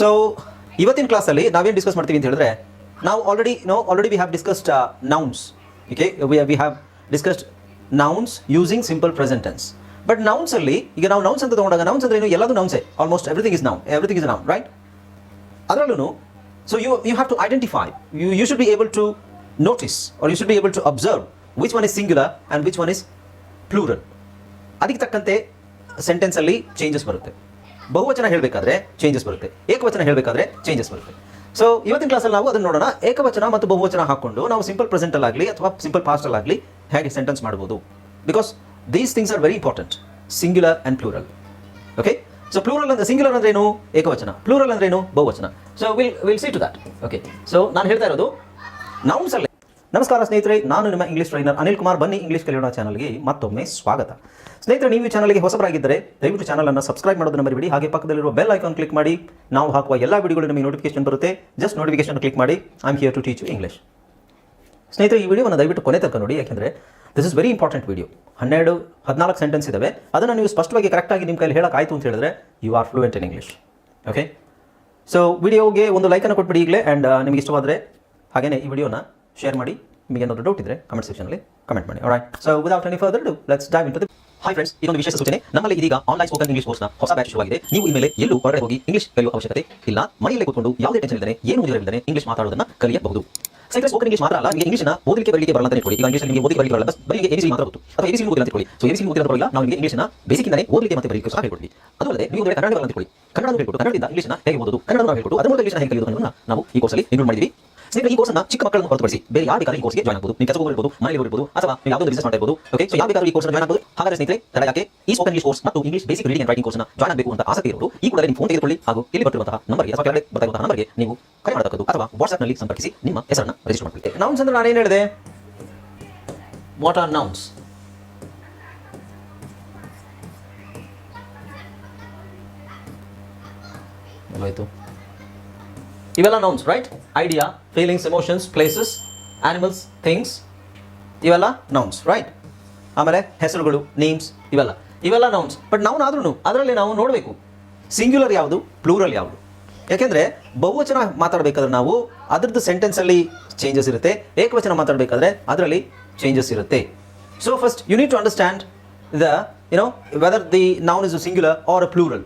So ಇವತ್ತಿನ ಕ್ಲಾಸಲ್ಲಿ ನಾವೇನು ಡಿಸ್ಕಸ್ ಮಾಡ್ತೀವಿ ಅಂತ ಹೇಳಿದ್ರೆ, ನಾವು already no already we have discussed nouns okay we have discussed nouns using simple present tense but nouns ಅಲ್ಲಿ, ಈಗ ನಾವು ನೌನ್ಸ್ ಅಂತ ತಗೊಂಡಾಗ ನೌನ್ಸ್ ಅಂದ್ರೆ ಏನು? ಎಲ್ಲದೂ ನೌನ್ಸೇ almost everything is noun everything is noun right ಅದರಲ್ಲೂ so you you have to identify you you should be able to notice or you should be able to observe which one is singular and which one is plural ಅದಕ್ಕೆ ತಕ್ಕಂತೆ ಸೆಂಟೆನ್ಸಲ್ಲಿ changes ಬರುತ್ತೆ. ಬಹುವಚನ ಹೇಳಬೇಕಾದ್ರೆ changes ಬರುತ್ತೆ. ಏಕವಚನ ಹೇಳಬೇಕಾದ್ರೆ changes ಬರುತ್ತೆ. So ಇವತ್ತಿನ ಕ್ಲಾಸಲ್ಲಿ ನಾವು ಅದನ್ನು ನೋಡೋಣ. ಏಕವಚನ ಮತ್ತು ಬಹುವಚನ ಹಾಕೊಂಡು ನಾವು ಸಿಂಪಲ್ ಪ್ರೆಸೆಂಟಲ್ಲಾಗಲಿ ಅಥವಾ ಸಿಂಪಲ್ ಪಾಸ್ಟಲ್ಲಾಗಲಿ ಹೇಗೆ ಸೆಂಟೆನ್ಸ್ ಮಾಡ್ಬೋದು. Because these things are very important singular and plural okay so plural ಅಂದ್ರೆ ಸಿಂಗ್ಯುಲರ್ ಅಂದ್ರೆ ಏನು? ಏಕವಚನ. ಪ್ಲೂರಲ್ ಅಂದ್ರೆ ಏನು? ಬಹುವಚನ. So will will see to that okay so ನಾನು ಹೇಳ್ತಾ ಇರೋದು ನೌನ್ಸ್ ಅಲ್ಲೇ. ನಮಸ್ಕಾರ ಸ್ನೇಹಿತರೆ, ನಾನು ನಿಮ್ಮ ಇಂಗ್ಲಿಷ್ ಟ್ರೈನರ್ ಅನಿಲ್ ಕುಮಾರ್. ಬನ್ನಿ ಇಂಗ್ಲಿಷ್ ಕಲಿಯೋಣ ಚಾನಲ್ಗೆ ಮತ್ತೊಮ್ಮೆ ಸ್ವಾಗತ. ಸ್ನೇಹಿತರೆ, ನೀವು ಈ ಚಾನಲ್ಗೆ ಹೊಸಬರಾಗಿದ್ದರೆ ದಯವಿಟ್ಟು ಚಾನಲನ್ನು ಸಬ್ಸ್ಕ್ರೈಬ್ ಮಾಡೋದನ್ನು ಮರಿಬೇಡಿ. ಹಾಗೆ ಪಕ್ಕದಲ್ಲಿರುವ ಬೆಲ್ ಐಕಾನ್ ಕ್ಲಿಕ್ ಮಾಡಿ. ನಾವು ಹಾಕುವ ಎಲ್ಲ ವಿಡಿಯೋಗಳು ನಿಮಗೆ ನೋಟಿಫಿಕೇಶನ್ ಬರುತ್ತೆ. ಜಸ್ಟ್ ನೋಟಿಫಿಕೇಶನ್ ಕ್ಲಿಕ್ ಮಾಡಿ. I am here to teach English ಸ್ನೇಹಿತರೆ, ಈ ವಿಡಿಯೋವನ್ನು ದಯವಿಟ್ಟು ಕೊನೆ ತನಕ ನೋಡಿ. ಯಾಕೆಂದರೆ this is very important video ಹನ್ನೆರಡು, ಹದಿನಾಲ್ಕು ಸೆಂಟೆನ್ಸ್ ಇದಾವೆ. ಅದನ್ನು ನೀವು ಸ್ಪಷ್ಟವಾಗಿ ಕರೆಕ್ಟಾಗಿ ನಿಮ್ಮ ಕೈಲಿ ಹೇಳೋಕ್ಕಾಯ್ತು ಅಂತ ಹೇಳಿದ್ರೆ you are fluent in English okay so ವಿಡಿಯೋಗೆ ಒಂದು ಲೈಕನ್ನು ಕೊಟ್ಬಿಡಿ ಈಗಲೇ. ಆ್ಯಂಡ್ ನಿಮಗೆ ಇಷ್ಟವಾದರೆ ಹಾಗೆಯೇ ಈ ವಿಡಿಯೋನ ಶೇರ್ ಮಾಡಿ. ನಿಮಗೆ ಏನಾದರೂ ಡೌಟ್ ಇದ್ದರೆ ಕಮೆಂಟ್ ಸೆಕ್ಷನಲ್ಲಿ ಕಮೆಂಟ್ ಮಾಡಿ. Right so without any further do let's dive into the hi friends ಇದೊಂದು ವಿಶೇಷ ಸೂಚನೆ. ನಮ್ಮಲ್ಲಿ ಇದೀಗ ಆನ್ಲೈನ್ ಸ್ಪೋಕನ್ ಇಂಗ್ಲಿಷ್ ಕೋರ್ಸ್ನ ಹೊಸ ಬ್ಯಾಚ್ ಶುರುವಾಗಿದೆ ನೀವು ಇನ್ಮೇಲೆ ಎಲ್ಲೂ ಹೊರಗಡೆ ಹೋಗಿ ಇಂಗ್ಲಿಷ್ ಕಲಿಯುವ ಅವಶ್ಯಕತೆ ಇಲ್ಲ. ಮನೆಯಲ್ಲೇ ಕೂತ್ಕೊಂಡು ಯಾವುದೇ ಟೆನ್ಷನ್ ಇಲ್ಲದೆ ಏನು ಇಲ್ಲದೆ ಇಂಗ್ಲಿಷ್ ಮಾತಾಡೋದನ್ನ ಕಲಿಯಬಹುದು. ಸೈಕಲ್ ಸ್ಪೋಕನ್ ಇಂಗ್ಲಿಷ್ ಮಾತ್ರ ಅಲ್ಲ, ನಿಮಗೆ ಇಂಗ್ಲಿಷ್ನ ಓದಲಿಕ್ಕೆ ಬರಲಿಕ್ಕೆ ಬರಲ್ಲ ಅಂತ ಹೇಳಿ ಈಗ ಇಂಗ್ಲಿಷ್ ನಿಮಗೆ ಓದಿ ಬರಲಿಕ್ಕೆ ಬರಲ್ಲ ಬರೀ ಎಬಿಸಿ ಮಾತ್ರ ಗೊತ್ತು ಅಥವಾ ಎಬಿಸಿ ಓದಿಲ್ಲ ಅಂತ ಇಟ್ಕೊಳ್ಳಿ ಸೊ ಎಬಿಸಿ ಓದಿಲ್ಲ ಬರಲ್ಲ ನಾವು ನಿಮಗೆ ಇಂಗ್ಲಿಷ್ನ ಬೇಸಿಕ್ಕಿಂದಲೇ ಓದಲಿಕ್ಕೆ ಮತ್ತೆ ಬರಲಿಕ್ಕೆ ಸಹ ಹೇಳ್ಕೊಡ್ತೀವಿ. ಅದು ಅಲ್ಲದೆ ನೀವು ಕನ್ನಡ ಬರಲ್ಲ ಅಂತ ಹೇಳಿ ಕನ್ನಡ ಕನ್ನಡದಿಂದ ಇಂಗ್ಲಿಷ್ನ ಹೇಗೆ ಓದೋದು? ಕನ್ನಡ ಹೇಳ್ಕೊಟ್ಟು, ಅದರ ಮೂಲಕ ಇಂಗ್ಲಿಷ್ನ ಹೇಗೆ ಕಲಿಯೋದು ನಾವು ಈ ಕೋರ್ಸಲ್ಲಿ ಇನ್ಕ್ಲೂಡ್ ಮಾಡಿದ್ದೀವಿ ಸ್ನೇಹಿತರೆ ಈ ಕೋರ್ಸ್ ಕೋರ್ಸ್ನ ಚಿಕ್ಕ ಮಕ್ಕಳನ್ನು ಹೊರತುಪಡಿಸಿ ಬೇರೆ ಯಾರು ಬೇಕಾದ್ರೂ ಈ ಕೋರ್ಸ್ಗೆ ಜಾಯ್ನ್ ಆಗಬಹುದು ನೀವು ಕೆಲಸ ಹೋಗಿರ್ಬೋದು ಮನೆಯಲ್ಲಿ ಇರ್ಬೋದು ಅಥವಾ ನೀವು ಯಾವುದೋ ಬಿಸಿನೆಸ್ ಮಾಡ್ತಾ ಇರ್ಬೋದು. ಓಕೆ ಸೊ ಯಾವ ಬೇಕಾದ್ರೂ ಈ ಕೋರ್ಸ್ ಜಾಯ್ನ್ ಆಗಬಹುದು ಹಾಗಾದ್ರೆ ಸ್ನೇಹಿತರೆ ತಡ ಯಾಕೆ ಈ ಸ್ಪೋಕನ್ ಇಂಗ್ಲಿಷ್ ಕೋರ್ಸ್ ಮತ್ತು English basic reading and writing ಕೋರ್ಸ್ನ ಜಾಯ್ನ್ ಆಗಬೇಕು ಅಂತ ಆಸಕ್ತಿ ಇರೋರು ಈ ಕೂಡಲೇ ನಿಮ್ಮ ಫೋನ್ ತೆಗೆದುಕೊಳ್ಳಿ ಹಾಗೂ ಇಲ್ಲಿ ಬರ್ತಿರುವಂತಹ ನಂಬರ್ಗೆ ಅಥವಾ ಕೆಳಗಡೆ ಬರ್ತಾ ಇರುವಂತಹ ನಂಬರ್ಗೆ ನೀವು ಕರೆ ಮಾಡತಕ್ಕದ್ದು ಅಥವಾ ವಾಟ್ಸ್ಆಪ್ನಲ್ಲಿ ಸಂಪರ್ಕಿಸಿ ನಿಮ್ಮ ಹೆಸರನ್ನು ರಿಜಿಸ್ಟರ್ ಮಾಡ್ಕೊಳ್ಳಿ ನೌನ್ಸ್ ಅಂದ್ರೆ ನಾನು ಏನು ಹೇಳಿದೆ? ವಾಟ್ ಆರ್ ನೌನ್ಸ್ ಎಲ್ಲೋಯ್ತು? ಇವೆಲ್ಲ nouns right idea feelings emotions places animals things ಇವೆಲ್ಲ ನೌನ್ಸ್ ರೈಟ್ ಆಮೇಲೆ ಹೆಸರುಗಳು ನೇಮ್ಸ್ ಇವೆಲ್ಲ. ಇವೆಲ್ಲ ನೌನ್ಸ್ ಬಟ್ ನೌನ್ ಆದ್ರೂ ಅದರಲ್ಲಿ ನಾವು ನೋಡಬೇಕು. ಸಿಂಗ್ಯುಲರ್ ಯಾವುದು? ಪ್ಲೂರಲ್ ಯಾವುದು? ಯಾಕೆಂದರೆ ಬಹುವಚನ ಮಾತಾಡಬೇಕಾದ್ರೆ ನಾವು ಅದ್ರದ್ದು ಸೆಂಟೆನ್ಸಲ್ಲಿ ಚೇಂಜಸ್ ಇರುತ್ತೆ. ಏಕವಚನ ಮಾತಾಡಬೇಕಾದ್ರೆ ಅದರಲ್ಲಿ ಚೇಂಜಸ್ ಇರುತ್ತೆ. So first you need to understand the you know whether the noun is a singular or a plural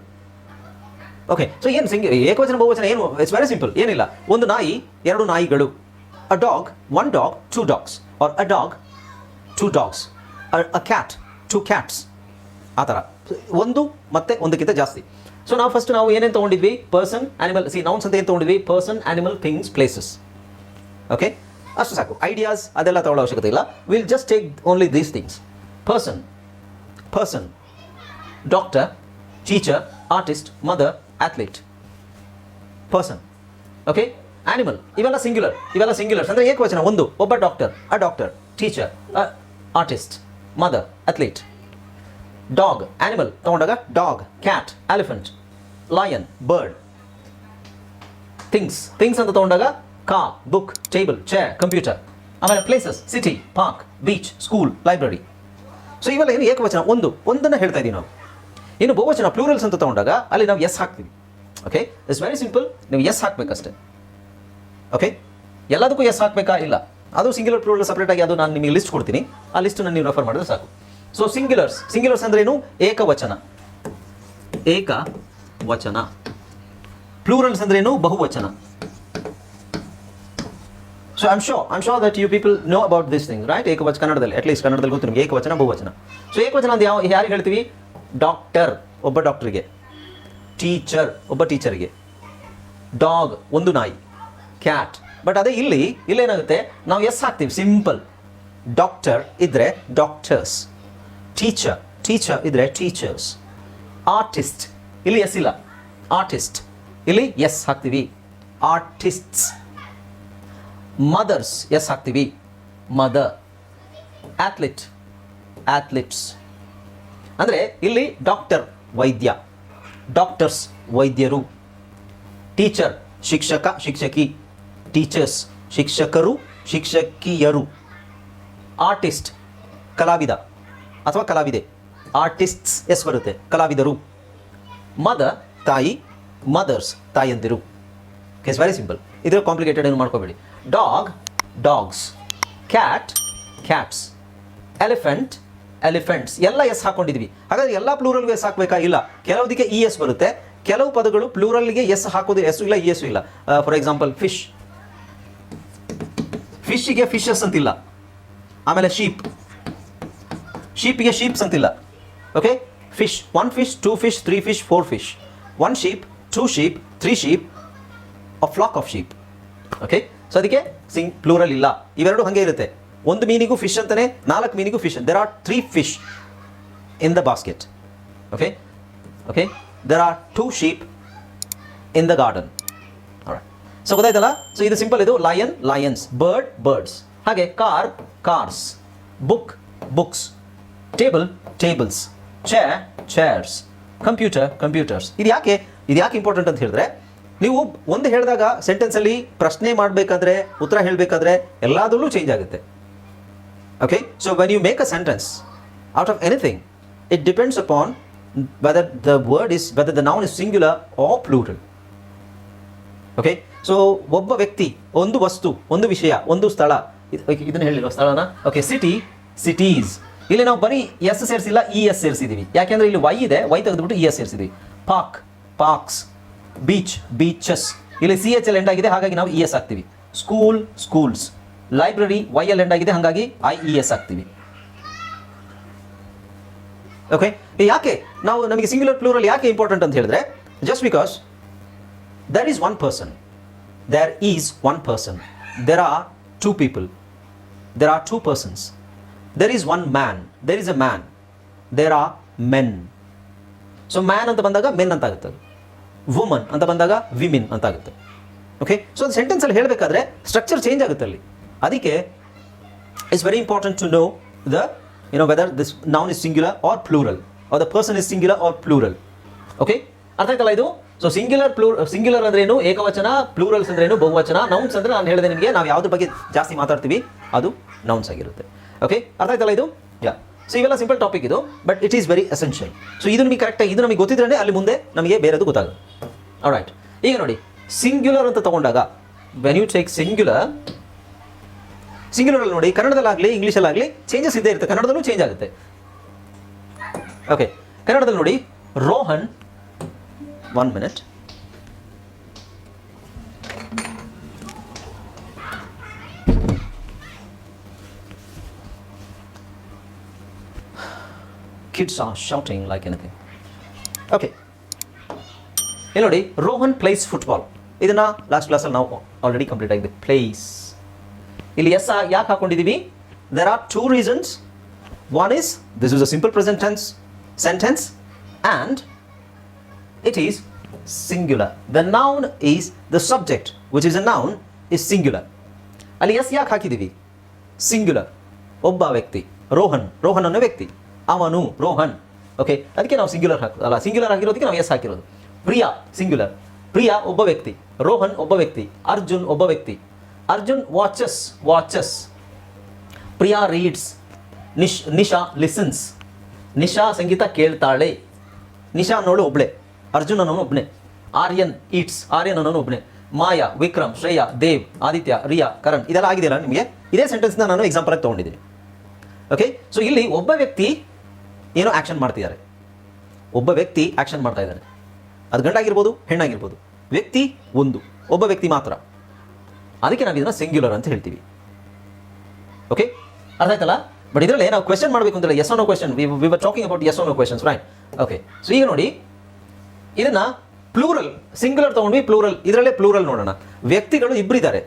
okay so ಏನು ಸಿಂಗ್ ಏಕವಚನ, ಬಹುವಚನ ಏನು? ಇಟ್ಸ್ ವೆರಿ ಸಿಂಪಲ್ ಏನಿಲ್ಲ. ಒಂದು ನಾಯಿ, ಎರಡು ನಾಯಿಗಳು. A dog one dog two dogs or a dog two dogs a cat two cats ಆ ಥರ ಒಂದು ಮತ್ತೆ ಒಂದಕ್ಕಿಂತ ಜಾಸ್ತಿ. ಸೊ ನಾವು ಫಸ್ಟ್ ನಾವು ಏನೇನು ತೊಗೊಂಡಿದ್ವಿ? ಪರ್ಸನ್ ಆನಿಮಲ್ ಸಿ ನೌನ್ಸ್ ಅಂತ ಏನು ತೊಗೊಂಡಿದ್ವಿ? Person animal things places okay ಅಷ್ಟು ಸಾಕು. ಐಡಿಯಾಸ್ ಅದೆಲ್ಲ ತಗೊಳ್ಳೋ ಅವಶ್ಯಕತೆ ಇಲ್ಲ. Will just take only these things person person doctor teacher artist mother athlete person okay animal ಇವೆಲ್ಲ ಸಿಂಗ್ಯುಲರ್ ಇವೆಲ್ಲ ಸಿಂಗ್ಯುಲರ್ಸ್ ಅಂದರೆ ಏಕವಚನ. ಒಂದು, ಒಬ್ಬ doctor a doctor teacher artist mother athlete dog animal ತಗೊಂಡಾಗ dog cat elephant lion bird things things ಅಂತ ತಗೊಂಡಾಗ ಕಾ ಬುಕ್ ಟೇಬಲ್ ಚೇರ್ ಕಂಪ್ಯೂಟರ್ ಆಮೇಲೆ places city park beach school library so ಇವೆಲ್ಲ ಏನು ಏಕವಚನ? ಒಂದು. ಒಂದನ್ನು ಹೇಳ್ತಾ ಇದ್ದೀವಿ ನಾವು. ಇನ್ನು ಬಹುವಚನ ಪ್ಲೂರಲ್ಸ್ ಅಂತ ತಗೊಂಡಾಗ ಅಲ್ಲಿ ನಾವು ಎಸ್ ಹಾಕ್ತೀವಿ. ಓಕೆ ಇಟ್ಸ್ ವೆರಿ ಸಿಂಪಲ್ ನೀವು ಎಸ್ ಹಾಕಬೇಕಷ್ಟೇ. ಓಕೆ ಎಲ್ಲದಕ್ಕೂ ಎಸ್ ಹಾಕಬೇಕಾ? ಇಲ್ಲ. ಅದು ಸಿಂಗ್ಯುಲರ್ ಪ್ಲೂರಲ್ ಸಪ್ರೇಟ್ ಆಗಿ ಅದು ನಾನು ನಿಮಗೆ ಲಿಸ್ಟ್ ಕೊಡ್ತೀನಿ. ಆ ಲಿಸ್ಟನ್ನು ನೀವು ರೆಫರ್ ಮಾಡಿದ್ರೆ ಸಾಕು. ಸೊ ಸಿಂಗ್ಯುಲರ್ಸ್ ಸಿಂಗ್ಯುಲರ್ಸ್ ಅಂದ್ರೆ ಏನು? ಏಕವಚನ. ಏಕ ವಚನ ಪ್ಲೂರಲ್ಸ್ ಅಂದ್ರೆ ಏನು? ಬಹುವಚನ. So I'm show I'm show that you people know about this thing right ಏಕವಚ ಕನ್ನಡದಲ್ಲಿ. ಅಟ್ಲೀಸ್ಟ್ ಕನ್ನಡದಲ್ಲಿ ಗೊತ್ತು ನಿಮಗೆ. ಏಕವಚನ, ಬಹುವಚನ. ಸೊ ಏಕವಚನ ಅಂತ ಯಾವ ಯಾರಿಗೆ ಹೇಳ್ತೀವಿ? ಡಾಕ್ಟರ್ ಒಬ್ಬ ಡಾಕ್ಟರ್ಗೆ, ಟೀಚರ್ ಒಬ್ಬ ಟೀಚರ್ಗೆ, ಡಾಗ್ ಒಂದು ನಾಯಿ, ಕ್ಯಾಟ್. ಬಟ್ ಅದೇ ಇಲ್ಲಿ, ಇಲ್ಲೇನಾಗುತ್ತೆ? ನಾವು ಎಸ್ ಹಾಕ್ತೀವಿ, ಸಿಂಪಲ್. ಡಾಕ್ಟರ್ ಇದ್ರೆ ಡಾಕ್ಟರ್ಸ್, ಟೀಚರ್ ಟೀಚರ್ ಇದ್ರೆ ಟೀಚರ್ಸ್. ಆರ್ಟಿಸ್ಟ್, ಇಲ್ಲಿ ಎಸ್ ಇಲ್ಲ. ಆರ್ಟಿಸ್ಟ್, ಇಲ್ಲಿ ಎಸ್ ಹಾಕ್ತೀವಿ. ಆರ್ಟಿಸ್ಟ್ಸ್. ಮದರ್ಸ್ ಎಸ್ ಹಾಕ್ತೀವಿ. ಮದರ್. ಆಥ್ಲೀಟ್ ಆಥ್ಲಿಟ್ಸ್ ಅಂದರೆ ಇಲ್ಲಿ ಡಾಕ್ಟರ್ ವೈದ್ಯ ಡಾಕ್ಟರ್ಸ್ ವೈದ್ಯರು ಟೀಚರ್ ಶಿಕ್ಷಕ, ಶಿಕ್ಷಕಿ ಟೀಚರ್ಸ್ ಶಿಕ್ಷಕರು, ಶಿಕ್ಷಕಿಯರು ಆರ್ಟಿಸ್ಟ್ ಕಲಾವಿದ ಅಥವಾ ಕಲಾವಿದೆ ಆರ್ಟಿಸ್ಟ್ಸ್ ಎಸ್ ಬರುತ್ತೆ, ಕಲಾವಿದರು ಮದ ತಾಯಿ ಮದರ್ಸ್ ತಾಯಂದಿರು. ಇಟ್ಸ್ ವೆರಿ ಸಿಂಪಲ್ ಇದು ಕಾಂಪ್ಲಿಕೇಟೆಡ್ ಏನು ಮಾಡ್ಕೋಬೇಡಿ. Dog dogs cat cats elephant elephants, ಎಲ್ಲ ಎಸ್ ಹಾಕೊಂಡಿದ್ವಿ. ಹಾಗಾದ್ರೆ ಎಲ್ಲ ಪ್ಲೂರಲ್ಗೆ ಎಸ್ ಹಾಕಬೇಕಾ? ಇಲ್ಲ. ಕೆಲವುದಕ್ಕೆ ಇ ಎಸ್ ಬರುತ್ತೆ. ಕೆಲವು ಪದಗಳು ಪ್ಲೂರಲ್ಗೆ ಎಸ್ ಹಾಕೋದು ಎಸ್ ಇಲ್ಲ ಇ ಎಸ್ ಇಲ್ಲ. ಫಾರ್ ಎಕ್ಸಾಂಪಲ್ ಫಿಶ್ ಫಿಶ್ಗೆ ಫಿಶಸ್ ಅಂತಿಲ್ಲ. ಆಮೇಲೆ ಶೀಪ್ ಶೀಪ್ಗೆ ಶೀಪ್ಸ್ ಅಂತಿಲ್ಲ. Okay fish one fish two fish three fish four fish one sheep two sheep three sheep a flock of sheep okay so ಅದಕ್ಕೆ Singh plural ಇಲ್ಲ. ಇವೆರಡು ಹಂಗೆ ಇರುತ್ತೆ. ಒಂದು ಮೀನಿಗೂ ಫಿಶ್ ಅಂತಾನೆ, ನಾಲ್ಕು ಮೀನಿಗೂ fish there are three fish in the basket okay okay there are two sheep in the garden so ಗೊತ್ತಾಯ್ತಲ್ಲ? So ಇದು ಸಿಂಪಲ್ ಇದು. ಲಯನ್ ಲಯನ್ಸ್ ಬರ್ಡ್ ಬರ್ಡ್ಸ್ ಹಾಗೆ car cars book books table tables chair chairs computer computers ಇದು ಯಾಕೆ? ಇದು ಯಾಕೆ important ಅಂತ ಹೇಳಿದ್ರೆ, ನೀವು ಒಂದು ಹೇಳಿದಾಗ ಸೆಂಟೆನ್ಸಲ್ಲಿ ಪ್ರಶ್ನೆ ಮಾಡಬೇಕಾದ್ರೆ, ಉತ್ತರ ಹೇಳಬೇಕಾದ್ರೆ ಎಲ್ಲದರಲ್ಲೂ ಚೇಂಜ್ ಆಗುತ್ತೆ. Okay, so when you make a sentence out of anything, it depends upon whether the word is whether the noun is singular or plural. Okay so ಒಬ್ಬ ವ್ಯಕ್ತಿ ಒಂದು ವಸ್ತು ಒಂದು ವಿಷಯ ಒಂದು ಸ್ಥಳ ಇದನ್ನು okay, ಹೇಳಿಲ್ವ ಸ್ಥಳನ? ಓಕೆ ಸಿಟಿ ಸಿಟೀಸ್ ಇಲ್ಲಿ ನಾವು ಬರೀ ಎಸ್ ಸೇರಿಸಿಲ್ಲ ಇ ಎಸ್ ಸೇರಿಸಿದ್ದೀವಿ ಯಾಕೆಂದ್ರೆ ಇಲ್ಲಿ ವೈ ಇದೆ ವೈ ತೆಗೆದುಬಿಟ್ಟು ಇ ಎಸ್ ಸೇರಿಸಿದ್ವಿ. ಪಾರ್ಕ್ ಪಾರ್ಕ್ಸ್ ಬೀಚ್ ಬೀಚಸ್ ಇಲ್ಲಿ ಸಿ ಎಚ್ ಎಲ್ ಎಂಡ್ ಆಗಿದೆ ಹಾಗಾಗಿ ನಾವು ಇ ಎಸ್ ಹಾಕ್ತೀವಿ. School schools library Y L end ಆಗಿದೆ, ಹಾಗಾಗಿ ಐ ಇ ಎಸ್ ಆಗ್ತೀವಿ ಓಕೆ ಯಾಕೆ? ನಾವು ನಮಗೆ ಸಿಂಗ್ಯುಲರ್ ಪ್ಲೂರಲ್ ಯಾಕೆ ಇಂಪಾರ್ಟೆಂಟ್ ಅಂತ ಹೇಳಿದ್ರೆ just because there is one person there is one person there are two people there are two persons there is one man there is a man there are men so man ಅಂತ ಬಂದಾಗ men ಅಂತ ಆಗುತ್ತೆ woman ಅಂತ ಬಂದಾಗ women ಅಂತ ಆಗುತ್ತೆ. Okay so ಸೆಂಟೆನ್ಸಲ್ಲಿ ಹೇಳಬೇಕಾದ್ರೆ structure change ಆಗುತ್ತೆ ಅಲ್ಲಿ. ಅದಕ್ಕೆ it's very important to know the you know whether this noun is singular or plural or the person is singular or plural okay ಅರ್ಥ ಆಯ್ತಲ್ಲ ಇದು? ಸೊ ಸಿಂಗ್ಯುಲರ್ ಪ್ಲೂ ಸಿಂಗ್ಯುಲರ್ ಅಂದ್ರೆ ಏನು? ಏಕವಚನ ಪ್ಲೂರಲ್ಸ್ ಅಂದ್ರೆ ಏನು? ಬಹುವಚನ ನೌನ್ಸ್ ಅಂದ್ರೆ ನಾನು ಹೇಳಿದೆ ನಿಮಗೆ, ನಾವು ಯಾವ್ದ್ರ ಬಗ್ಗೆ ಜಾಸ್ತಿ ಮಾತಾಡ್ತೀವಿ, ಅದು ನೌನ್ಸ್ ಆಗಿರುತ್ತೆ. ಓಕೆ ಅರ್ಥ ಆಯ್ತಲ್ಲ ಇದು? ಯಾ ಸೊ ಇವೆಲ್ಲ ಸಿಂಪಲ್ ಟಾಪಿಕ್ ಇದು but it is very essential so ಇದು ನಿಮಗೆ ಕರೆಕ್ಟಾಗಿ ಇದು ನಮಗೆ ಗೊತ್ತಿದ್ರೆ ಅಲ್ಲಿ ಮುಂದೆ ನಮಗೆ ಬೇರೆದು ಗೊತ್ತಾಗುತ್ತೆ. ರೈಟ್ ಈಗ ನೋಡಿ ಸಿಂಗ್ಯುಲರ್ ಅಂತ ತಗೊಂಡಾಗ when you take singular singular ಅಲ್ಲಿ ನೋಡಿ, ಕನ್ನಡದಲ್ಲಾಗಲಿ ಇಂಗ್ಲೀಷಲ್ಲಾಗಲಿ ಚೇಂಜಸ್ ಇದ್ದೇ ಇರುತ್ತೆ. ಕನ್ನಡದಲ್ಲೂ ಚೇಂಜ್ ಆಗುತ್ತೆ. ಓಕೆ ಕನ್ನಡದಲ್ಲಿ ನೋಡಿ, Rohan one minute kids are shouting like anything okay ಇಲ್ಲಿ ನೋಡಿ, ರೋಹನ್ ಪ್ಲೇಸ್ ಫುಟ್ಬಾಲ್ ಇದನ್ನ ಲಾಸ್ಟ್ ಕ್ಲಾಸಲ್ಲಿ ನಾವು ಆಲ್ರೆಡಿ ಕಂಪ್ಲೀಟ್ ಆಗಿದೆ. ಪ್ಲೇಸ್ ಇಲ್ಲಿ ಎಸ್ ಯಾಕೆ ಹಾಕೊಂಡಿದ್ದೀವಿ there are two reasons one is this is a simple present tense sentence and it is singular the noun is the subject which is a noun is singular ಅಲ್ಲಿ S ಯಾಕೆ ಹಾಕಿದ್ದೀವಿ singular ಒಬ್ಬ ವ್ಯಕ್ತಿ, ರೋಹನ್ ರೋಹನ್ ಅನ್ನೋ ವ್ಯಕ್ತಿ. ಅವನು Rohan. Okay ಅದಕ್ಕೆ ನಾವು ಸಿಂಗ್ಯುಲರ್ ಹಾಕಿ ಅಲ್ಲ ಸಿಂಗ್ಯುಲರ್ ಆಗಿರೋದಕ್ಕೆ ನಾವು ಎಸ್ ಹಾಕಿರೋದು. ಪ್ರಿಯಾ ಸಿಂಗ್ಯುಲರ್ ಪ್ರಿಯಾ ಒಬ್ಬ ವ್ಯಕ್ತಿ, ರೋಹನ್ ಒಬ್ಬ ವ್ಯಕ್ತಿ, ಅರ್ಜುನ್ ಒಬ್ಬ ವ್ಯಕ್ತಿ. Arjun watches watches Priya reads ನಿಶ್ Nisha listens Nisha ಸಂಗೀತ ಕೇಳ್ತಾಳೆ ನಿಶಾ ಅನ್ನೋಳು ಒಬ್ಳೆ ಅರ್ಜುನ್ ಅನ್ನೋನು ಒಬ್ಬನೇ ಆರ್ಯನ್ ಈಟ್ಸ್ ಆರ್ಯನ್ ಅನ್ನೋನು ಒಬ್ಬನೇ ಮಾಯಾ ವಿಕ್ರಮ್ ಶ್ರೇಯಾ ದೇವ್ ಆದಿತ್ಯ ರಿಯಾ ಕರಣ್ ಇದೆಲ್ಲ ಆಗಿದೆಯಲ್ಲ ನಿಮಗೆ? ಇದೇ ಸೆಂಟೆನ್ಸ್ನ ನಾನು ಎಕ್ಸಾಂಪಲ್ ಆಗಿ ತೊಗೊಂಡಿದ್ದೀನಿ. ಓಕೆ ಸೊ ಇಲ್ಲಿ ಒಬ್ಬ ವ್ಯಕ್ತಿ ಏನೋ ಆ್ಯಕ್ಷನ್ ಮಾಡ್ತಿದ್ದಾರೆ. ಒಬ್ಬ ವ್ಯಕ್ತಿ ಆ್ಯಕ್ಷನ್ ಮಾಡ್ತಾ ಇದ್ದಾರೆ ಅದು ಗಂಡಾಗಿರ್ಬೋದು, ಹೆಣ್ಣಾಗಿರ್ಬೋದು. ವ್ಯಕ್ತಿ ಒಂದು. ಒಬ್ಬ ವ್ಯಕ್ತಿ ಮಾತ್ರ. ಅದಕ್ಕೆ ನಾವು ಇದನ್ನ ಸಿಂಗ್ಯುಲರ್ ಅಂತ ಹೇಳ್ತೀವಿ. ಓಕೆ ಅರ್ಥ ಆಯ್ತಲ್ಲ? ಬಟ್ ಇದರಲ್ಲಿ ನಾವು ಕ್ವೆಶನ್ ಮಾಡಬೇಕು ಅಂದ್ರೆ S no question we were talking about S no questions right okay so ಈಗ ನೋಡಿ, ಇದನ್ನ ಪ್ಲೂರಲ್ ಸಿಂಗ್ಯುಲರ್ ತಗೊಂಡ್ವಿ ಪ್ಲೂರಲ್ ಇದರಲ್ಲೇ ಪ್ಲೂರಲ್ ನೋಡೋಣ. ವ್ಯಕ್ತಿಗಳು ಇಬ್ಬರಿದ್ದಾರೆ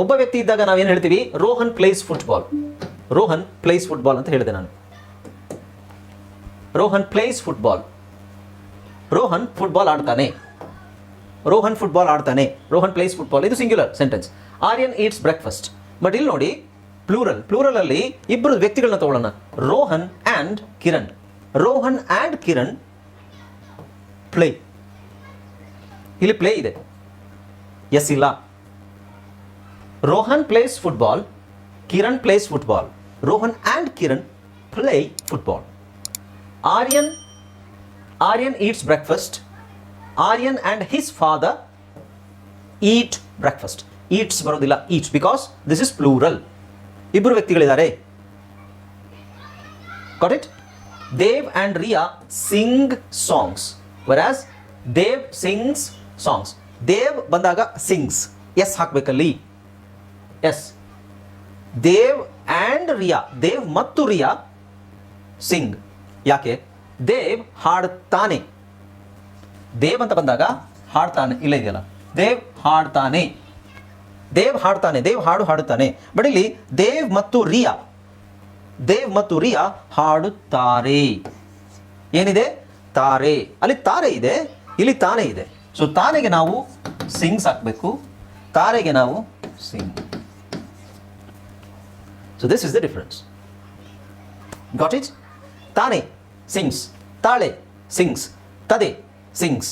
ಒಬ್ಬ ವ್ಯಕ್ತಿ ಇದ್ದಾಗ ನಾವು ಏನು ಹೇಳ್ತೀವಿ? Rohan plays football Rohan plays football ಅಂತ ಹೇಳಿದೆ ನಾನು. Rohan plays football Rohan football ಆಡ್ತಾನೆ. ರೋಹನ್ ಫುಟ್ಬಾಲ್ ಆಡ್ತಾನೆ. ರೋಹನ್ ಪ್ಲೇಸ್ ಫುಟ್ಬಾಲ್ ಇದು singular sentence Aryan eats breakfast but ಇಲ್ಲಿ ನೋಡಿ ಪ್ಲೂರಲ್ ಪ್ಲೂರಲ್ ಅಲ್ಲಿ ಇಬ್ಬರು ವ್ಯಕ್ತಿಗಳನ್ನ ತಗೊಳ್ಳೋಣ. Rohan and Kiran. Rohan and Kiran play ಇಲ್ಲಿ ಪ್ಲೇ ಇದೆ. ಎಸ್ ಇಲ್ಲ. Rohan plays football Kiran plays football Rohan and Kiran play football Aryan Aryan eats breakfast Aryan and his father eat breakfast eats ಬರೋದಿಲ್ಲ eats because this is plural ಇಬ್ಬರು ವ್ಯಕ್ತಿಗಳಿದ್ದಾರೆ. Got it Dev and Riya sing songs ವರಾಸ್ Dev sings songs Dev ಬಂದಾಗ sings S ಹಾಕಬೇಕಲ್ಲಿ. S Dev and Riya Dev ಮತ್ತು ರಿಯಾ ಸಿಂಗ್ ಯಾಕೆ? ದೇವ್ ಹಾಡ್ತಾನೆ ದೇವ್ ಅಂತ ಬಂದಾಗ ಹಾಡ್ತಾನೆ, ಇಲ್ಲ ಇದೆಯಲ್ಲ? ದೇವ್ ಹಾಡ್ತಾನೆ. ದೇವ್ ಹಾಡ್ತಾನೆ, ದೇವ್ ಹಾಡು ಹಾಡುತ್ತಾನೆ. ಬಟ್ ಇಲ್ಲಿ ದೇವ್ ಮತ್ತು ರಿಯಾ, ದೇವ್ ಮತ್ತು ರಿಯಾ ಹಾಡುತ್ತಾರೆ. ಏನಿದೆ? ತಾರೆ. ಅಲ್ಲಿ ತಾರೆ ಇದೆ, ಇಲ್ಲಿ ತಾನೆ ಇದೆ. ಸೊ ತಾನೆಗೆ ನಾವು ಸಿಂಗ್ಸ್ ಹಾಕಬೇಕು. ತಾರೆಗೆ ನಾವು sing. So this is the difference got it ತಾನೆ, ಸಿಂಗ್ಸ್. ತಾಳೆ, ಸಿಂಗ್ಸ್. ತದೆ ಸಿಂಗ್ಸ್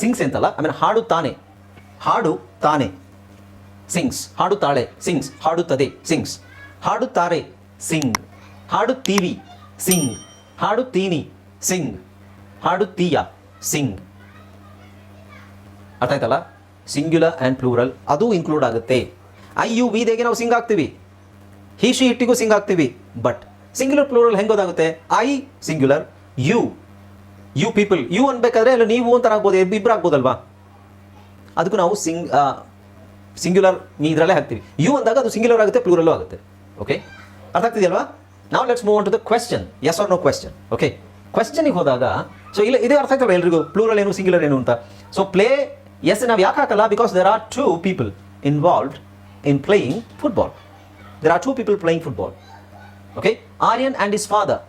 ಸಿಂಗ್ಸ್ ಅಂತಲ್ಲ ಆಮೇಲೆ ಹಾಡು ತಾನೆ ಹಾಡು ತಾನೆ ಸಿಂಗ್ಸ್ ಹಾಡುತ್ತಾಳೆ. ಸಿಂಗ್ಸ್ ಹಾಡುತ್ತದೆ. ಸಿಂಗ್ಸ್ ಹಾಡುತ್ತಾರೆ. ಸಿಂಗ್ ಹಾಡುತ್ತೀವಿ. ಸಿಂಗ್ ಹಾಡುತ್ತೀನಿ. ಸಿಂಗ್ ಹಾಡುತ್ತೀಯ. ಸಿಂಗ್ ಅರ್ಥ ಆಯ್ತಲ್ಲ? ಸಿಂಗ್ಯುಲರ್ ಆ್ಯಂಡ್ ಪ್ಲೂರಲ್ ಅದು ಇನ್ಕ್ಲೂಡ್ ಆಗುತ್ತೆ. ಐ ಯು ವಿದೇಗೆ ನಾವು ಸಿಂಗ್ ಹಾಕ್ತೀವಿ ಹಿ, ಶಿ ಇಟ್ಟಿಗೂ ಸಿಂಗ್ ಹಾಕ್ತೀವಿ but singular plural ಹೆಂಗೋದಾಗುತ್ತೆ I singular you you people you ಅನ್ಬೇಕಾದ್ರೆ ಅಲ್ಲ ನೀವು ಅಂತ ಆಗ್ಬೋದು ಇಬ್ಬರು ಆಗ್ಬೋದಲ್ವಾ? ಅದಕ್ಕೂ ನಾವು ಸಿಂಗ್ ಸಿಂಗ್ಯುಲರ್ ಇದರಲ್ಲೇ ಹಾಕ್ತೀವಿ. ಯು ಅಂದಾಗ ಅದು ಸಿಂಗ್ಯುಲರ್ ಆಗುತ್ತೆ ಪ್ಲೂರಲ್ಲೂ ಆಗುತ್ತೆ. ಓಕೆ ಅರ್ಥ ಆಗ್ತಿದೆಯಲ್ವಾ? ನಾವು let's move on to the question S or no question okay ಕ್ವೆಶ್ಚನಿಗೆ ಹೋದಾಗ ಸೊ ಇಲ್ಲ, ಇದೇ ಅರ್ಥ ಆಗ್ತಲ್ಲ ಎಲ್ರಿಗೂ? ಪ್ಲೂರಲ್ ಏನು ಸಿಂಗ್ಯುಲರ್ ಏನು ಅಂತ? ಸೊ ಪ್ಲೇ ಎಸ್ ನಾವು ಯಾಕೆ ಹಾಕಲ್ಲ? Because there are two people involved in playing football there are two people playing football okay Aryan and his father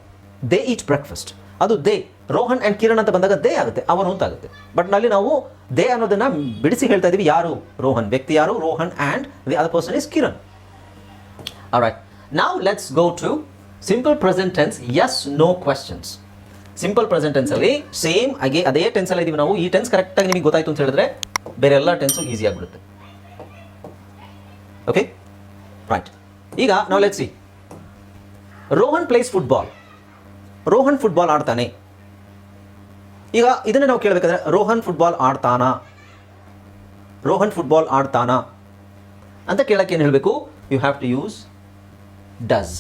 they eat breakfast ಅದು ದೇ ರೋಹನ್ ಆ್ಯಂಡ್ ಕಿರಣ್ ಅಂತ ಬಂದಾಗ ದೇ ಆಗುತ್ತೆ, ಅವನು ಅಂತ ಆಗುತ್ತೆ. ಬಟ್ನಲ್ಲಿ ನಾವು ದೇ ಅನ್ನೋದನ್ನ ಬಿಡಿಸಿ ಹೇಳ್ತಾ ಇದೀವಿ, ಯಾರು? ರೋಹನ್. ವ್ಯಕ್ತಿ ಯಾರು? Rohan and the other person is Kiran. Right ನಾವು let's go to simple present tense yes no questions simple present ಟೆನ್ಸಲ್ಲಿ same ಹಾಗೆ ಅದೇ ಟೆನ್ಸಲ್ಲಿ ಇದೀವಿ ನಾವು. ಈ ಟೆನ್ಸ್ ಕರೆಕ್ಟಾಗಿ ನಿಮಗೆ ಗೊತ್ತಾಯ್ತು ಅಂತ ಹೇಳಿದ್ರೆ ಬೇರೆ ಎಲ್ಲ ಟೆನ್ಸು ಈಸಿ ಆಗಿಬಿಡುತ್ತೆ. ಓಕೆ ರೈಟ್ ಈಗ ನಾವು let's Rohan plays football Rohan football ಆಡ್ತಾನೆ. ಈಗ ಇದನ್ನ ನಾವು ಕೇಳಬೇಕಾದ್ರೆ ರೋಹನ್ ಫುಟ್ಬಾಲ್ ಆಡ್ತಾನಾ? ರೋಹನ್ ಫುಟ್ಬಾಲ್ ಆಡ್ತಾನಾ? ಅಂತ ಕೇಳಕ್ಕೆ ಏನು ಹೇಳಬೇಕು? You have to use does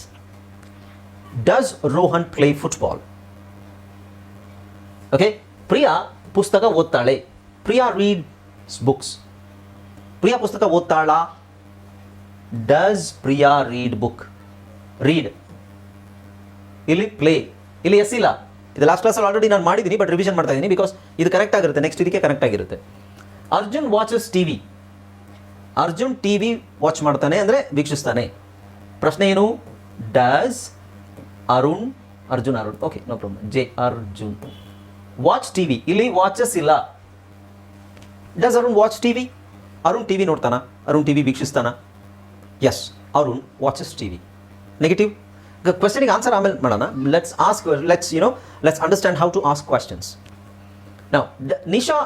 does Rohan play football okay Priya ಪುಸ್ತಕ ಓದ್ತಾಳೆ. ಪ್ರಿಯಾ ರೀಡ್ಸ್ ಬುಕ್ಸ್ ಪ್ರಿಯಾ ಪುಸ್ತಕ ಓದ್ತಾಳಾ? Does Priya read book read ಇಲ್ಲಿ ಪ್ಲೇ ಇಲ್ಲಿ ಎಸ್ ಇಲ್ಲ? ಇದು ಲಾಸ್ಟ್ ಕ್ಲಾಸಲ್ಲಿ ಆಲ್ರೆಡಿ ನಾನು ಮಾಡಿದ್ದೀನಿ ಬಟ್ ರಿವಿಷನ್ ಮಾಡ್ತಾ ಇದ್ದೀನಿ ಬಿಕಾಸ್ ಇದು ಕರೆಕ್ಟ್ ಆಗಿರುತ್ತೆ ನೆಕ್ಸ್ಟ್ ಇದಕ್ಕೆ ಕರೆಕ್ಟ್ ಆಗಿರುತ್ತೆ. Arjun watches T V Arjun T V watch ಮಾಡ್ತಾನೆ ಅಂದರೆ ವೀಕ್ಷಿಸ್ತಾನೆ. ಪ್ರಶ್ನೆ ಏನು? Does Arun Arjun Arun okay no problem J Arjun. Watch T V ಇಲ್ಲಿ ವಾಚಸ್ ಇಲ್ಲ. Does Arun watch T V Arun T V ನೋಡ್ತಾನ? Arun T V ವೀಕ್ಷಿಸ್ತಾನ? Yes Arun watches T V negative ಕ್ವೆಶನಿಗೆ answer ಆಮೇಲೆ ಮಾಡೋಣ let's ask let's you know let's understand how to ask questions ನಾವು Nisha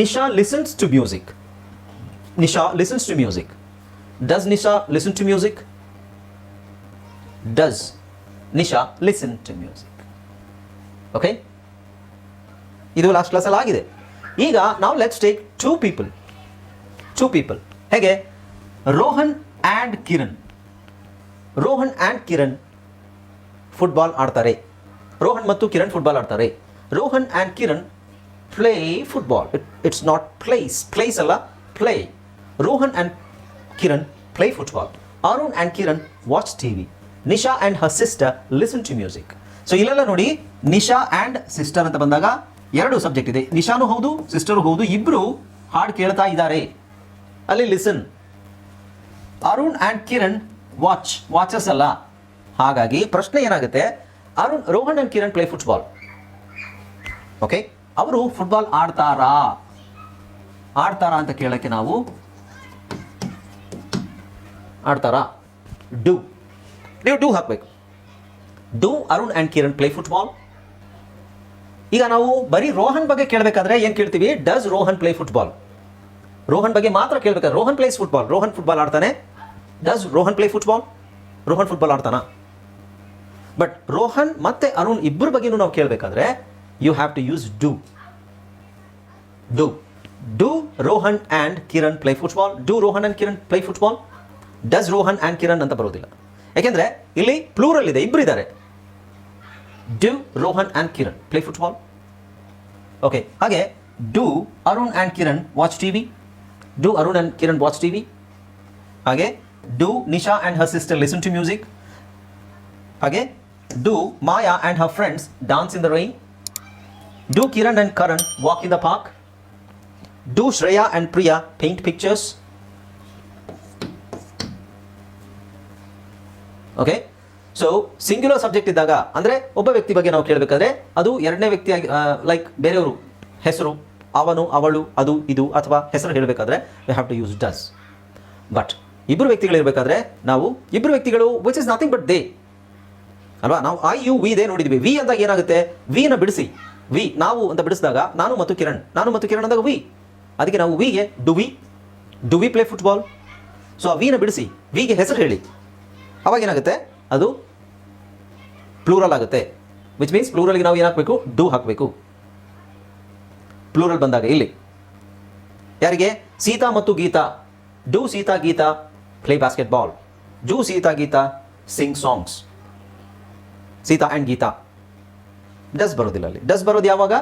Nisha listens to music Nisha listens to music does Nisha listen to music does Nisha listen to music okay ಇದು last ಕ್ಲಾಸಲ್ಲಿ ಆಗಿದೆ. ಈಗ ನಾವು let's take two people two people ಹೇಗೆ? Rohan and Kiran Rohan and Kiran football ಆಡ್ತಾರೆ. ರೋಹನ್ ಮತ್ತು Kiran football ಆಡ್ತಾರೆ. Rohan and Kiran play football it it's not plays plays ಅಲ್ಲ play Rohan and Kiran play football Arun and Kiran watch T V Nisha and her sister listen to music so ಇಲ್ಲೆಲ್ಲ ನೋಡಿ, Nisha and sister ಅಂತ ಬಂದಾಗ ಎರಡು subject ಇದೆ. ನಿಶಾನು ಹೌದು sister ಹೌದು ಇಬ್ಬರು ಹಾಡು ಕೇಳ್ತಾ ಇದ್ದಾರೆ. ಅಲ್ಲಿ listen Arun and Kiran watch watches ಅಲ್ಲ. ಹಾಗಾಗಿ ಪ್ರಶ್ನೆ ಏನಾಗುತ್ತೆ? Arun, Rohan and Kiran play football okay ಅವರು ಫುಟ್ಬಾಲ್ ಆಡ್ತಾರಾ? ಆಡ್ತಾರಾ ಅಂತ ಕೇಳಕ್ಕೆ ನಾವು ಆಡ್ತಾರಾ? ಡು ನೀವು ಡು ಹಾಕಬೇಕು. Do Arun and Kiran play football ಈಗ ನಾವು ಬರೀ ರೋಹನ್ ಬಗ್ಗೆ ಕೇಳಬೇಕಾದ್ರೆ ಏನು ಕೇಳ್ತೀವಿ? Does Rohan play football Rohan ಬಗ್ಗೆ ಮಾತ್ರ ಕೇಳಬೇಕಾದ್ರೆ Rohan plays football Rohan football ಆಡ್ತಾನೆ. Does Rohan play football Rohan football ಆಡ್ತಾನ? But Rohan ಮತ್ತೆ ಅರುಣ್ ಇಬ್ಬರ ಬಗ್ಗೆನೂ ನಾವು ಕೇಳಬೇಕಾದ್ರೆ you have to use do do do Rohan and Kiran play football do Rohan and Kiran play football does Rohan and Kiran ಅಂತ ಬರೋದಿಲ್ಲ. ಯಾಕೆಂದರೆ ಇಲ್ಲಿ plural ಇದೆ ಇಬ್ಬರು ಇದ್ದಾರೆ. Do Rohan and Kiran play football okay ಹಾಗೆ do Arun and Kiran watch T V do Arun and Kiran watch T V ಹಾಗೆ do Nisha and her sister listen to music ಹಾಗೆ do Maya and her friends dance in the rain? Do Kiran and Karan walk in the park Do Shreya and Priya paint pictures okay so singular subject ಇದ್ದಾಗ, ಅಂದರೆ ಒಬ್ಬ ವ್ಯಕ್ತಿ ಬಗ್ಗೆ ನಾವು ಕೇಳಬೇಕಾದ್ರೆ, ಅದು ಎರಡನೇ ವ್ಯಕ್ತಿಯಾಗಿ ಲೈಕ್ ಬೇರೆಯವರು, ಹೆಸರು, ಅವನು, ಅವಳು, ಅದು, ಇದು, ಅಥವಾ ಹೆಸರು ಹೇಳಬೇಕಾದ್ರೆ we have to use does but ಇಬ್ಬರು ವ್ಯಕ್ತಿಗಳಿರಬೇಕಾದ್ರೆ, ನಾವು ಇಬ್ಬರು ವ್ಯಕ್ತಿಗಳು which is nothing but they ಅಲ್ವಾ? ನಾವು ಐ ಯು ವಿ ದೇ ನೋಡಿದ್ವಿ. ವಿ ಅಂದಾಗ ಏನಾಗುತ್ತೆ? ವಿನ ಬಿಡಿಸಿ. ವಿ ನಾವು ಅಂತ ಬಿಡಿಸಿದಾಗ ನಾನು ಮತ್ತು ಕಿರಣ್. ನಾನು ಮತ್ತು ಕಿರಣ್ ಅಂದಾಗ ವಿ ಅದಕ್ಕೆ ನಾವು ವಿಗೆ do we do we play football so ಆ ವಿನ ಬಿಡಿಸಿ. ವಿಗೆ ಹೆಸರು ಹೇಳಿ. ಅವಾಗ ಏನಾಗುತ್ತೆ? ಅದು ಪ್ಲೂರಲ್ ಆಗುತ್ತೆ. ವಿಚ್ ಮೀನ್ಸ್ ಪ್ಲೂರಲ್ಗೆ ನಾವು ಏನು ಹಾಕಬೇಕು? ಡು ಹಾಕಬೇಕು. ಪ್ಲೂರಲ್ ಬಂದಾಗ ಇಲ್ಲಿ. ಯಾರಿಗೆ? ಸೀತಾ ಮತ್ತು Gita. Do Sita, Gita play basketball do Sita, Gita sing songs Sita and Gita. Does ಬರೋದಿಲ್ಲ ಅಲ್ಲಿ. ಡಸ್ ಬರೋದು ಯಾವಾಗ?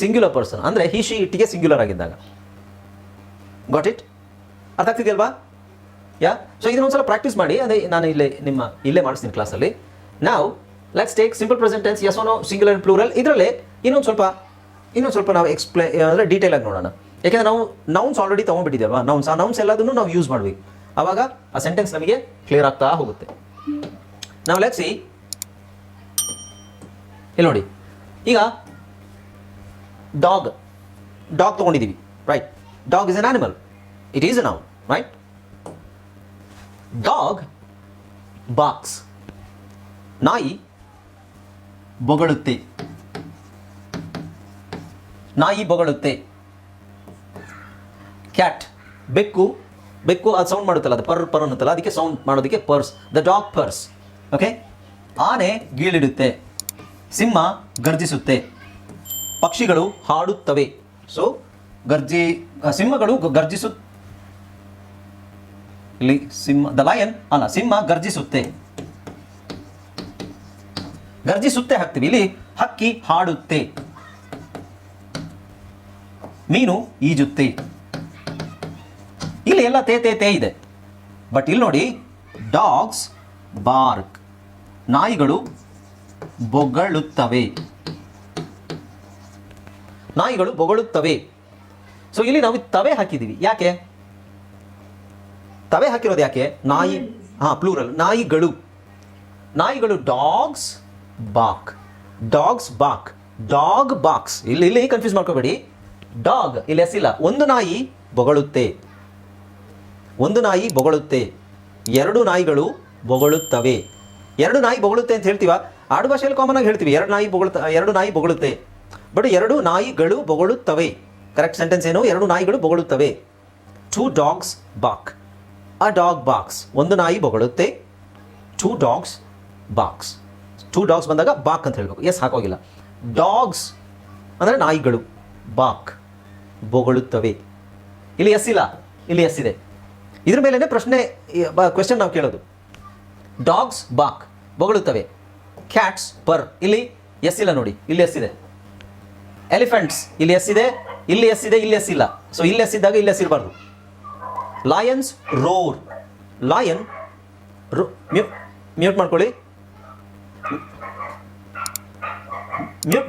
ಸಿಂಗ್ಯುಲರ್ ಪರ್ಸನ್ ಅಂದರೆ ಹಿ ಶಿ ಇಟ್ಟಿಗೆ ಸಿಂಗ್ಯುಲರ್ ಆಗಿದ್ದಾಗ. ಗಾಟ್ ಇಟ್ ಅರ್ಥ ಆಗ್ತಿದೆಯಲ್ವಾ? ಯಾ ಸೊ ಇದನ್ನೊಂದ್ಸಲ ಪ್ರಾಕ್ಟೀಸ್ ಮಾಡಿ. ಅದೇ ನಾನು ಇಲ್ಲೇ ನಿಮ್ಮ, ಇಲ್ಲೇ ಮಾಡಿಸ್ತೀನಿ ಕ್ಲಾಸಲ್ಲಿ ನಾವು let's take simple present tense ಒನೋ singular and plural ಇದರಲ್ಲಿ ಇನ್ನೊಂದು ಸ್ವಲ್ಪ ಇನ್ನೊಂದು ಸ್ವಲ್ಪ ನಾವು ಎಕ್ಸ್ಪ್ಲೇ ಅಂದರೆ ಡೀಟೇಲ್ ಆಗಿ ನೋಡೋಣ. ಯಾಕೆಂದರೆ ನಾವು ನೌನ್ಸ್ ಆಲ್ರೆಡಿ ತೊಗೊಂಡ್ಬಿಟ್ಟಿದ್ದೀವಲ್ವಾ ನೌನ್ಸ್ ಆ ನೌನ್ಸ್ ಎಲ್ಲದನ್ನು ನಾವು ಯೂಸ್ ಮಾಡಬೇಕು ಆವಾಗ ಆ ಸೆಂಟೆನ್ಸ್ ನಮಗೆ ಕ್ಲಿಯರ್ ಆಗ್ತಾ ಹೋಗುತ್ತೆ. ನಾವು ಲೆಟ್ಸಿ ಇಲ್ಲಿ ನೋಡಿ. ಈಗ ಡಾಗ್ ಡಾಗ್ ತೊಗೊಂಡಿದ್ದೀವಿ. Right dog is an animal it is a right dog barks ನಾಯಿ ಬೊಗಳುತ್ತೆ. ನಾಯಿ ಬೊಗಳುತ್ತೆ. ಕ್ಯಾಟ್ ಬೆಕ್ಕು ಬೆಕ್ಕು ಅದು ಸೌಂಡ್ ಮಾಡುತ್ತಲ್ಲ, ಅದು ಪರ್ ಪರ್ ಅನ್ನುತ್ತಲ್ಲ, ಅದಕ್ಕೆ ಸೌಂಡ್ ಮಾಡೋದಕ್ಕೆ purrs. The dog purrs okay ಆನೆ ಗೀಳಿಡುತ್ತೆ. ಸಿಂಹ ಗರ್ಜಿಸುತ್ತೆ. ಪಕ್ಷಿಗಳು ಹಾಡುತ್ತವೆ. ಸೊ ಗರ್ಜಿ ಸಿಂಹಗಳು ಗರ್ಜಿಸು, ಇಲ್ಲಿ ಸಿಂಹ, ದ ಲಯನ್, ಅಲ್ಲ, ಸಿಂಹ ಗರ್ಜಿಸುತ್ತೆ. ಗರ್ಜಿಸುತ್ತೆ ಹಾಕ್ತೀವಿ. ಇಲ್ಲಿ ಹಕ್ಕಿ ಹಾಡುತ್ತೆ. ಮೀನು ಈಜುತ್ತೆ. ಇಲ್ಲಿ ಎಲ್ಲ ತೇ ತೇ ತೇ ಇದೆ. ಬಟ್ ಇಲ್ಲಿ ನೋಡಿ ಡಾಗ್ಸ್ ಬಾರ್ಕ್ ನಾಯಿಗಳು ಬೊಗಳುತ್ತವೆ. ನಾಯಿಗಳು ಬೊಗಳುತ್ತವೆ. ಸೊ ಇಲ್ಲಿ ನಾವು ತವೆ ಹಾಕಿದ್ದೀವಿ. ಯಾಕೆ? ತವೆ ಹಾಕಿರೋದು ಯಾಕೆ? ನಾಯಿ, ಹಾ ಪ್ಲೂರಲ್ ನಾಯಿಗಳು. ನಾಯಿಗಳು dogs bark dogs bark dog barks ಇಲ್ಲಿ ಇಲ್ಲಿ ಕನ್ಫ್ಯೂಸ್ ಮಾಡ್ಕೋಬೇಡಿ. ಡಾಗ್ ಇಲ್ಲಿ ಇಲ್ಲ ಒಂದು ನಾಯಿ ಬೊಗಳುತ್ತೆ. ಒಂದು ನಾಯಿ ಬೊಗಳುತ್ತೆ. ಎರಡು ನಾಯಿಗಳು ಬೊಗಳುತ್ತವೆ. ಎರಡು ನಾಯಿ ಬೊಗಳುತ್ತೆ ಅಂತ ಹೇಳ್ತೀವ? ಆಡು ಭಾಷೆಯಲ್ಲಿ ಕಾಮನ್ ಆಗಿ ಹೇಳ್ತೀವಿ. ಎರಡು ನಾಯಿ ಬೊಗಳುತ್ತ, ಎರಡು ನಾಯಿ ಬೊಗಳುತ್ತೆ. ಬಟ್ ಎರಡು ನಾಯಿಗಳು ಬೊಗಳುತ್ತವೆ. ಕರೆಕ್ಟ್ ಸೆಂಟೆನ್ಸ್ ಏನು? ಎರಡು ನಾಯಿಗಳು ಬೊಗಳುತ್ತವೆ. Two dogs bark a dog barks ಒಂದು ನಾಯಿ ಬೊಗಳುತ್ತೆ. Two dogs barks two dogs ಬಂದಾಗ ಬಾಕ್ ಅಂತ ಹೇಳಬೇಕು. ಎಸ್ ಹಾಕೋಗಿಲ್ಲ. ಡಾಗ್ಸ್ ಅಂದರೆ ನಾಯಿಗಳು. ಬಾಕ್ ಬೊಗಳುತ್ತವೆ. ಇಲ್ಲಿ ಎಸ್ ಇಲ್ಲ. ಇಲ್ಲಿ ಎಸ್ ಇದೆ. ಇದ್ರ ಮೇಲೇ ಪ್ರಶ್ನೆ ಕ್ವೆಶನ್ ನಾವು ಕೇಳೋದು. ಡಾಗ್ಸ್ ಬಾಕ್ ಬೊಗಳುತ್ತವೆ. ಕ್ಯಾಟ್ಸ್ ಪರ್ ಇಲ್ಲಿ ಎಸ್ ಇಲ್ಲ ನೋಡಿ, ಇಲ್ಲಿ ಎಸ್ ಇದೆ. ಎಲಿಫೆಂಟ್ಸ್ ಇಲ್ಲಿ ಎಸ್ ಇದೆ, ಇಲ್ಲಿ ಎಸ್ ಇದೆ, ಇಲ್ಲಿ ಎಸ್ ಇಲ್ಲ. ಸೊ ಇಲ್ಲಿ ಎಸ್ ಇದ್ದಾಗ ಇಲ್ಲಿ ಎಸ್ ಇರಬಾರ್ದು. Lions roar lion mute mute ಮಾಡ್ಕೊಳ್ಳಿ. ಮ್ಯೂಟ್